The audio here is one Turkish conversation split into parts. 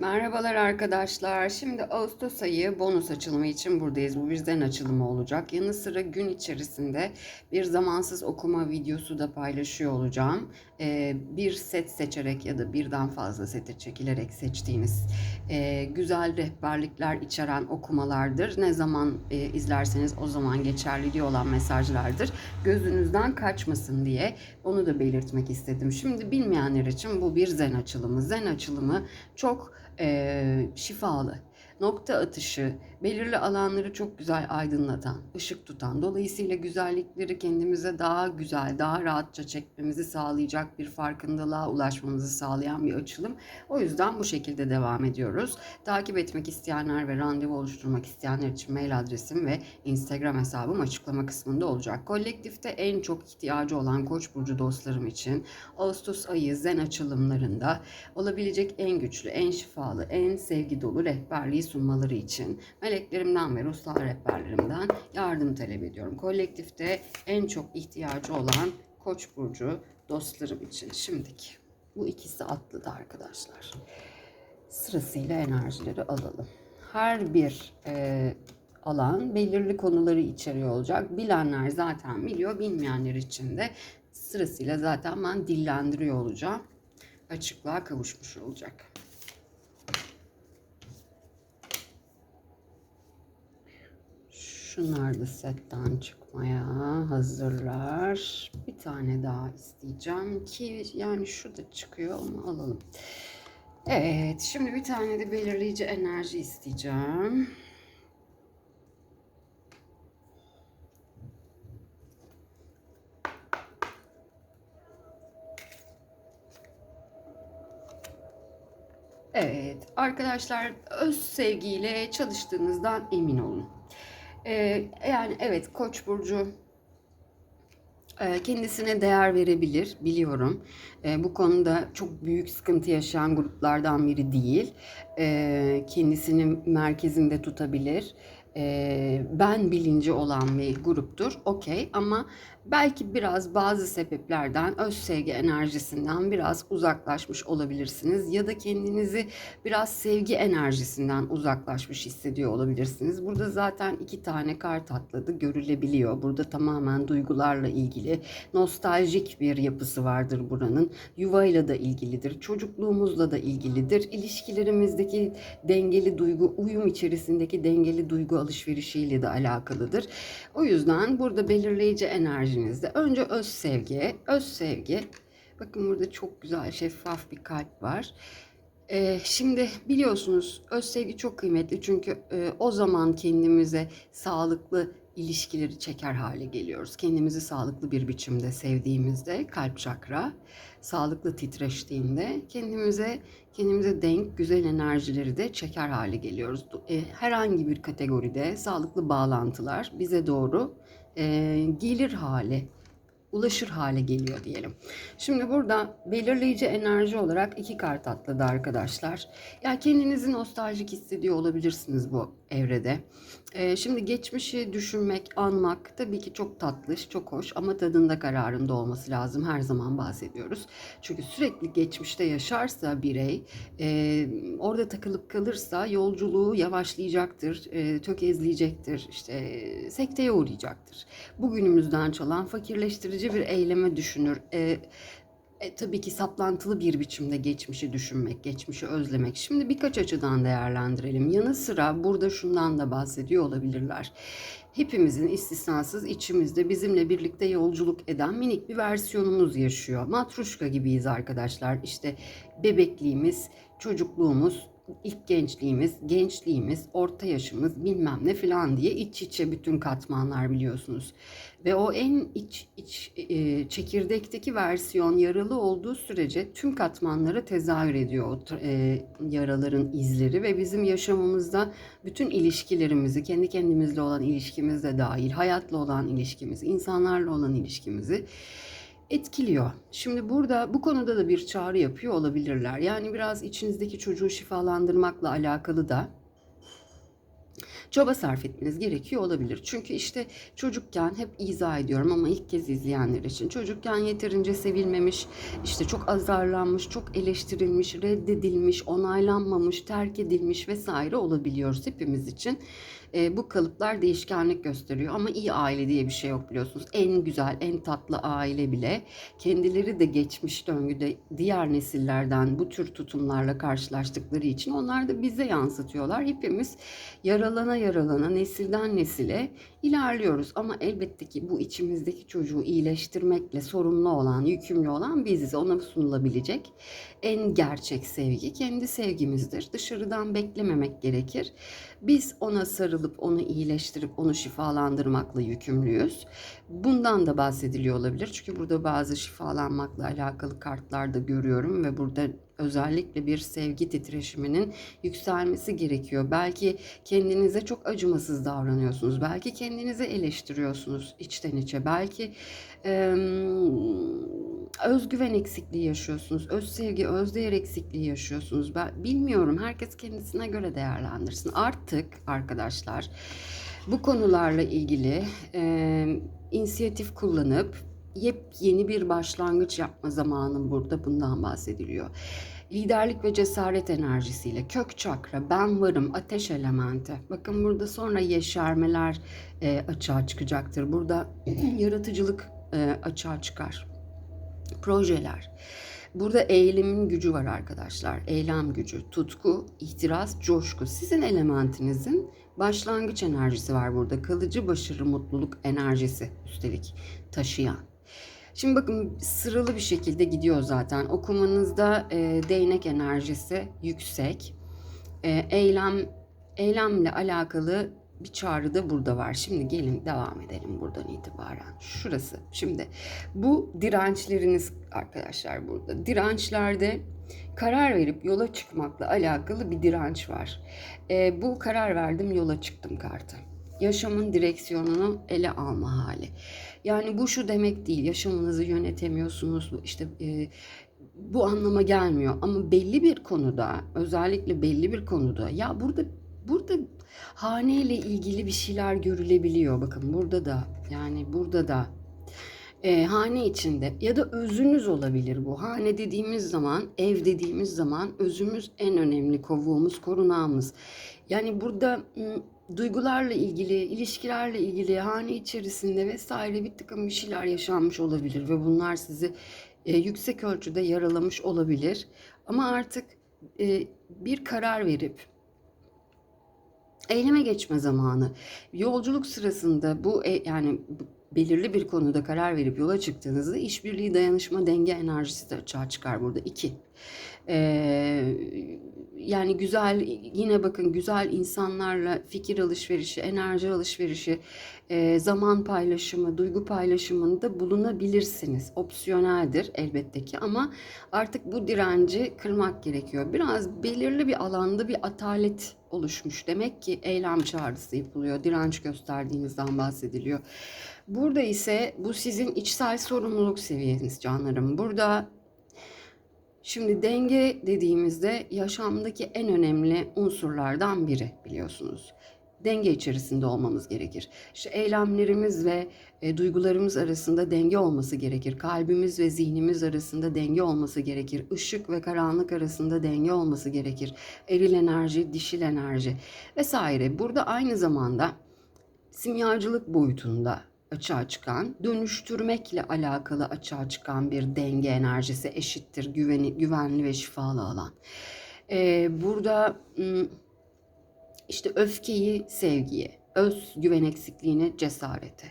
Merhabalar arkadaşlar. Şimdi Ağustos ayı bonus açılımı için buradayız. Bu bir açılımı olacak. Yanı sıra gün içerisinde bir zamansız okuma videosu da paylaşıyor olacağım. Ee, bir set seçerek ya da birden fazla sete çekilerek seçtiğiniz e, güzel rehberlikler içeren okumalardır. Ne zaman e, izlerseniz o zaman geçerliliği olan mesajlardır. Gözünüzden kaçmasın diye onu da belirtmek istedim. Şimdi bilmeyenler için bu bir zen açılımı. Zen açılımı çok e, şifalı, nokta atışı, belirli alanları çok güzel aydınlatan, ışık tutan, dolayısıyla güzellikleri kendimize daha güzel, daha rahatça çekmemizi sağlayacak bir farkındalığa ulaşmamızı sağlayan bir açılım. O yüzden bu şekilde devam ediyoruz. Takip etmek isteyenler ve randevu oluşturmak isteyenler için mail adresim ve Instagram hesabım açıklama kısmında olacak. Kolektifte en çok ihtiyacı olan Koç burcu dostlarım için Ağustos ayı zen açılımlarında olabilecek en güçlü, en şifalı, en sevgi dolu rehberliği sunmaları için meleklerimden ve ruhsal rehberlerimden yardım talep ediyorum. Kolektifte en çok ihtiyacı olan Koç burcu dostlarım için şimdiki. Bu ikisi atladı arkadaşlar. Sırasıyla enerjileri alalım. Her bir e, alan belirli konuları içeriyor olacak. Bilenler zaten biliyor, bilmeyenler için de sırasıyla zaten ben dillendiriyor olacağım. Açıklığa kavuşmuş olacak. Şunlar da setten çıkmaya hazırlar. Bir tane daha isteyeceğim ki yani şu da çıkıyor ama alalım. Evet, şimdi bir tane de belirleyici enerji isteyeceğim. Evet, arkadaşlar öz sevgiyle çalıştığınızdan emin olun. Ee, yani evet Koç burcu e, kendisine değer verebilir biliyorum. E, bu konuda çok büyük sıkıntı yaşayan gruplardan biri değil. E, kendisini merkezinde tutabilir. E, ben bilinci olan bir gruptur. Okey ama belki biraz bazı sebeplerden öz sevgi enerjisinden biraz uzaklaşmış olabilirsiniz ya da kendinizi biraz sevgi enerjisinden uzaklaşmış hissediyor olabilirsiniz. Burada zaten iki tane kart atladı görülebiliyor. Burada tamamen duygularla ilgili nostaljik bir yapısı vardır buranın. Yuvayla da ilgilidir, çocukluğumuzla da ilgilidir. İlişkilerimizdeki dengeli duygu, uyum içerisindeki dengeli duygu alışverişiyle de alakalıdır. O yüzden burada belirleyici enerjinizde önce öz sevgi, öz sevgi. Bakın burada çok güzel şeffaf bir kalp var. Ee, şimdi biliyorsunuz öz sevgi çok kıymetli çünkü e, o zaman kendimize sağlıklı ilişkileri çeker hale geliyoruz. Kendimizi sağlıklı bir biçimde sevdiğimizde kalp çakra sağlıklı titreştiğinde kendimize kendimize denk güzel enerjileri de çeker hale geliyoruz. E, herhangi bir kategoride sağlıklı bağlantılar bize doğru e, gelir hale ulaşır hale geliyor diyelim. Şimdi burada belirleyici enerji olarak iki kart atladı arkadaşlar. Ya kendinizi nostaljik hissediyor olabilirsiniz bu evrede. Ee, şimdi geçmişi düşünmek, anmak tabii ki çok tatlış, çok hoş ama tadında kararında olması lazım. Her zaman bahsediyoruz. Çünkü sürekli geçmişte yaşarsa birey, e, orada takılıp kalırsa yolculuğu yavaşlayacaktır, e, tökezleyecektir, işte sekteye uğrayacaktır. Bugünümüzden çalan fakirleştirici bir eyleme düşünür. E, e, tabii ki saplantılı bir biçimde geçmişi düşünmek, geçmişi özlemek. Şimdi birkaç açıdan değerlendirelim. Yanı sıra burada şundan da bahsediyor olabilirler. Hepimizin istisnasız içimizde bizimle birlikte yolculuk eden minik bir versiyonumuz yaşıyor. Matruşka gibiyiz arkadaşlar. İşte bebekliğimiz, çocukluğumuz, ilk gençliğimiz, gençliğimiz, orta yaşımız bilmem ne falan diye iç içe bütün katmanlar biliyorsunuz. Ve o en iç, iç e, çekirdekteki versiyon yaralı olduğu sürece tüm katmanlara tezahür ediyor o e, yaraların izleri ve bizim yaşamımızda bütün ilişkilerimizi, kendi kendimizle olan ilişkimiz de dahil, hayatla olan ilişkimizi, insanlarla olan ilişkimizi etkiliyor. Şimdi burada bu konuda da bir çağrı yapıyor olabilirler. Yani biraz içinizdeki çocuğu şifalandırmakla alakalı da çaba sarf etmeniz gerekiyor olabilir. Çünkü işte çocukken hep izah ediyorum ama ilk kez izleyenler için çocukken yeterince sevilmemiş, işte çok azarlanmış, çok eleştirilmiş, reddedilmiş, onaylanmamış, terk edilmiş vesaire olabiliyoruz hepimiz için. E, bu kalıplar değişkenlik gösteriyor ama iyi aile diye bir şey yok biliyorsunuz. En güzel, en tatlı aile bile kendileri de geçmiş döngüde diğer nesillerden bu tür tutumlarla karşılaştıkları için onlar da bize yansıtıyorlar. Hepimiz yaralana yaralana nesilden nesile ilerliyoruz ama elbette ki bu içimizdeki çocuğu iyileştirmekle sorumlu olan, yükümlü olan biziz. Ona sunulabilecek en gerçek sevgi kendi sevgimizdir. Dışarıdan beklememek gerekir. Biz ona sarılıp onu iyileştirip onu şifalandırmakla yükümlüyüz. Bundan da bahsediliyor olabilir. Çünkü burada bazı şifalanmakla alakalı kartlar da görüyorum ve burada özellikle bir sevgi titreşiminin yükselmesi gerekiyor. Belki kendinize çok acımasız davranıyorsunuz. Belki kendinizi eleştiriyorsunuz içten içe. Belki e, özgüven eksikliği yaşıyorsunuz. Öz sevgi, öz değer eksikliği yaşıyorsunuz. Ben bilmiyorum. Herkes kendisine göre değerlendirsin. Artık arkadaşlar bu konularla ilgili e, inisiyatif kullanıp yepyeni bir başlangıç yapma zamanı burada bundan bahsediliyor. Liderlik ve cesaret enerjisiyle kök çakra, ben varım, ateş elementi. Bakın burada sonra yeşermeler e, açığa çıkacaktır. Burada yaratıcılık e, açığa çıkar. Projeler. Burada eylemin gücü var arkadaşlar. Eylem gücü, tutku, ihtiras, coşku. Sizin elementinizin başlangıç enerjisi var burada. Kalıcı başarı, mutluluk enerjisi üstelik taşıyan. Şimdi bakın sıralı bir şekilde gidiyor zaten. Okumanızda e, değnek enerjisi yüksek. E, eylem eylemle alakalı bir çağrı da burada var. Şimdi gelin devam edelim buradan itibaren. Şurası. Şimdi bu dirençleriniz arkadaşlar burada. Dirençlerde karar verip yola çıkmakla alakalı bir direnç var. E, bu karar verdim yola çıktım kartı. Yaşamın direksiyonunu ele alma hali. Yani bu şu demek değil. Yaşamınızı yönetemiyorsunuz. İşte e, bu anlama gelmiyor. Ama belli bir konuda, özellikle belli bir konuda ya burada burada haneyle ilgili bir şeyler görülebiliyor. Bakın burada da yani burada da e, hane içinde ya da özünüz olabilir bu. Hane dediğimiz zaman, ev dediğimiz zaman özümüz en önemli kovuğumuz, korunağımız. Yani burada duygularla ilgili, ilişkilerle ilgili, hane içerisinde vesaire bir takım bir şeyler yaşanmış olabilir ve bunlar sizi e, yüksek ölçüde yaralamış olabilir. Ama artık e, bir karar verip eyleme geçme zamanı. Yolculuk sırasında bu e, yani belirli bir konuda karar verip yola çıktığınızda işbirliği, dayanışma, denge enerjisi de açığa çıkar burada. iki. Ee, yani güzel yine bakın güzel insanlarla fikir alışverişi, enerji alışverişi, e, zaman paylaşımı, duygu paylaşımında bulunabilirsiniz. Opsiyoneldir elbette ki ama artık bu direnci kırmak gerekiyor. Biraz belirli bir alanda bir atalet oluşmuş. Demek ki eylem çağrısı yapılıyor. Direnç gösterdiğinizden bahsediliyor. Burada ise bu sizin içsel sorumluluk seviyeniz canlarım. Burada Şimdi denge dediğimizde yaşamdaki en önemli unsurlardan biri biliyorsunuz. Denge içerisinde olmamız gerekir. İşte eylemlerimiz ve e, duygularımız arasında denge olması gerekir. Kalbimiz ve zihnimiz arasında denge olması gerekir. Işık ve karanlık arasında denge olması gerekir. Eril enerji, dişil enerji vesaire. Burada aynı zamanda simyacılık boyutunda açığa çıkan, dönüştürmekle alakalı açığa çıkan bir denge enerjisi eşittir güveni, güvenli ve şifalı alan. Ee, burada işte öfkeyi sevgiye, öz güven eksikliğini cesarete,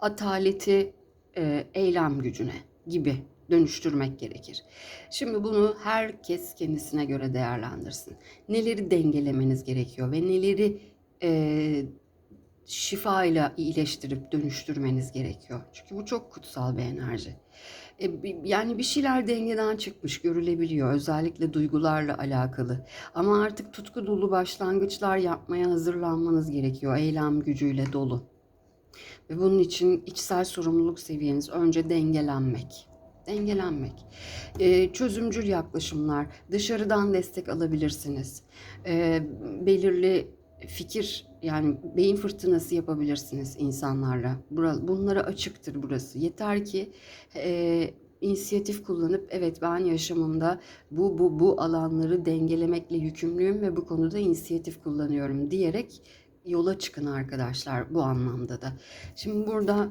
ataleti e, eylem gücüne gibi dönüştürmek gerekir. Şimdi bunu herkes kendisine göre değerlendirsin. Neleri dengelemeniz gerekiyor ve neleri e, şifayla iyileştirip dönüştürmeniz gerekiyor. Çünkü bu çok kutsal bir enerji. E, yani bir şeyler dengeden çıkmış görülebiliyor özellikle duygularla alakalı. Ama artık tutku dolu başlangıçlar yapmaya hazırlanmanız gerekiyor eylem gücüyle dolu. Ve bunun için içsel sorumluluk seviyeniz önce dengelenmek. Dengelenmek. Ee, çözümcül yaklaşımlar, dışarıdan destek alabilirsiniz. Ee, belirli fikir yani beyin fırtınası yapabilirsiniz insanlarla. Bunlara açıktır burası. Yeter ki e, inisiyatif kullanıp evet ben yaşamımda bu bu bu alanları dengelemekle yükümlüyüm ve bu konuda inisiyatif kullanıyorum diyerek yola çıkın arkadaşlar bu anlamda da. Şimdi burada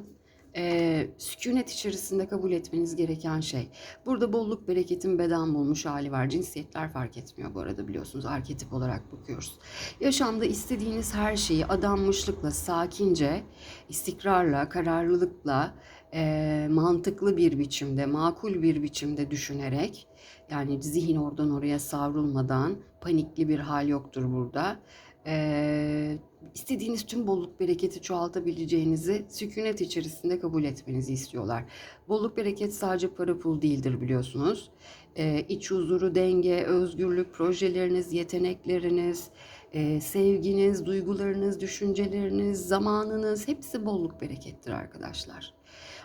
e, sükunet içerisinde kabul etmeniz gereken şey. Burada bolluk bereketin beden bulmuş hali var. Cinsiyetler fark etmiyor bu arada biliyorsunuz. Arketip olarak bakıyoruz. Yaşamda istediğiniz her şeyi adanmışlıkla, sakince, istikrarla, kararlılıkla, e, mantıklı bir biçimde, makul bir biçimde düşünerek, yani zihin oradan oraya savrulmadan, panikli bir hal yoktur burada. E, istediğiniz tüm bolluk bereketi çoğaltabileceğinizi sükunet içerisinde kabul etmenizi istiyorlar. Bolluk bereket sadece para pul değildir biliyorsunuz. Ee, iç huzuru, denge, özgürlük, projeleriniz, yetenekleriniz, e, sevginiz, duygularınız, düşünceleriniz, zamanınız hepsi bolluk berekettir arkadaşlar.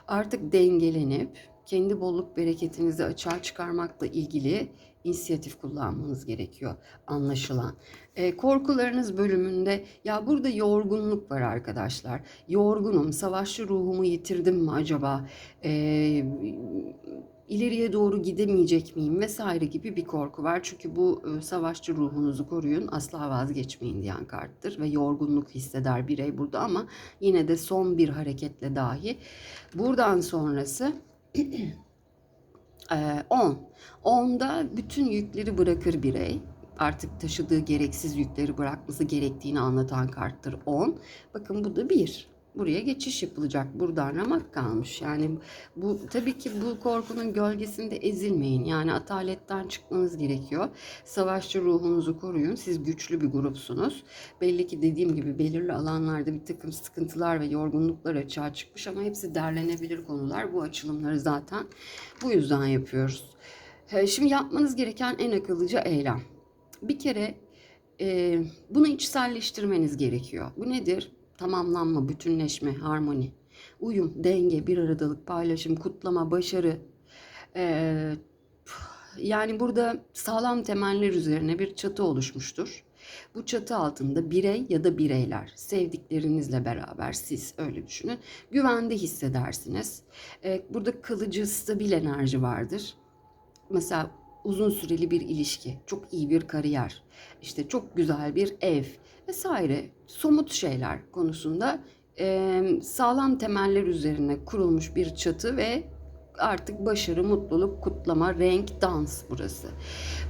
Artık dengelenip kendi bolluk bereketinizi açığa çıkarmakla ilgili inisiyatif kullanmanız gerekiyor anlaşılan. E, korkularınız bölümünde ya burada yorgunluk var arkadaşlar. Yorgunum, savaşçı ruhumu yitirdim mi acaba? E, ileriye doğru gidemeyecek miyim vesaire gibi bir korku var. Çünkü bu e, savaşçı ruhunuzu koruyun, asla vazgeçmeyin diyen karttır ve yorgunluk hisseder birey burada ama yine de son bir hareketle dahi buradan sonrası 10. 10'da bütün yükleri bırakır birey. Artık taşıdığı gereksiz yükleri bırakması gerektiğini anlatan karttır 10. Bakın bu da 1. Buraya geçiş yapılacak. Buradan ramak kalmış. Yani bu tabii ki bu korkunun gölgesinde ezilmeyin. Yani ataletten çıkmanız gerekiyor. Savaşçı ruhunuzu koruyun. Siz güçlü bir grupsunuz. Belli ki dediğim gibi belirli alanlarda bir takım sıkıntılar ve yorgunluklar açığa çıkmış ama hepsi derlenebilir konular. Bu açılımları zaten bu yüzden yapıyoruz. Ee, Şimdi yapmanız gereken en akıllıca eylem. Bir kere e, bunu içselleştirmeniz gerekiyor. Bu nedir? Tamamlanma, bütünleşme, harmoni, uyum, denge, bir aradalık, paylaşım, kutlama, başarı. Ee, yani burada sağlam temeller üzerine bir çatı oluşmuştur. Bu çatı altında birey ya da bireyler, sevdiklerinizle beraber siz öyle düşünün, güvende hissedersiniz. Ee, burada kalıcı, stabil enerji vardır. Mesela uzun süreli bir ilişki, çok iyi bir kariyer, işte çok güzel bir ev vesaire somut şeyler konusunda sağlam temeller üzerine kurulmuş bir çatı ve artık başarı, mutluluk, kutlama, renk, dans burası.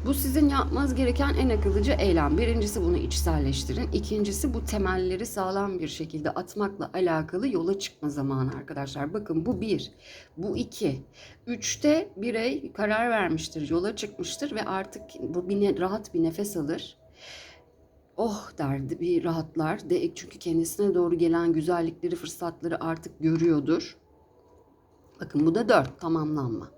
Bu sizin yapmanız gereken en akıllıca eylem. Birincisi bunu içselleştirin. İkincisi bu temelleri sağlam bir şekilde atmakla alakalı yola çıkma zamanı arkadaşlar. Bakın bu bir, bu iki. Üçte birey karar vermiştir, yola çıkmıştır ve artık bu bir ne- rahat bir nefes alır oh derdi bir rahatlar. De, çünkü kendisine doğru gelen güzellikleri, fırsatları artık görüyordur. Bakın bu da dört tamamlanma.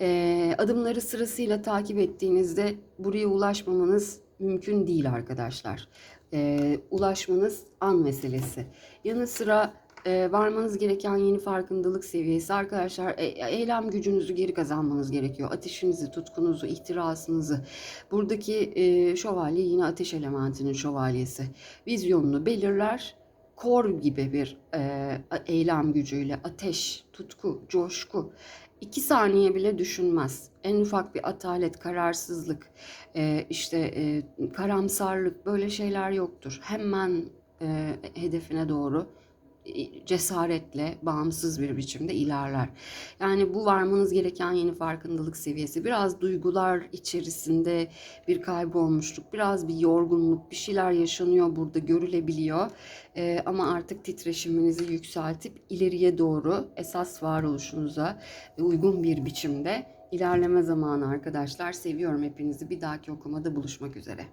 Ee, adımları sırasıyla takip ettiğinizde buraya ulaşmamanız mümkün değil arkadaşlar. Ee, ulaşmanız an meselesi. Yanı sıra e, varmanız gereken yeni farkındalık seviyesi arkadaşlar e, eylem gücünüzü geri kazanmanız gerekiyor. Ateşinizi, tutkunuzu, ihtirasınızı. Buradaki e, şövalye yine ateş elementinin şövalyesi. Vizyonunu belirler. Kor gibi bir e, eylem gücüyle ateş, tutku, coşku. iki saniye bile düşünmez. En ufak bir atalet, kararsızlık, e, işte e, karamsarlık böyle şeyler yoktur. Hemen e, hedefine doğru cesaretle, bağımsız bir biçimde ilerler. Yani bu varmanız gereken yeni farkındalık seviyesi. Biraz duygular içerisinde bir kaybolmuşluk, biraz bir yorgunluk, bir şeyler yaşanıyor burada görülebiliyor. Ee, ama artık titreşiminizi yükseltip ileriye doğru esas varoluşunuza uygun bir biçimde ilerleme zamanı arkadaşlar. Seviyorum hepinizi. Bir dahaki okumada buluşmak üzere.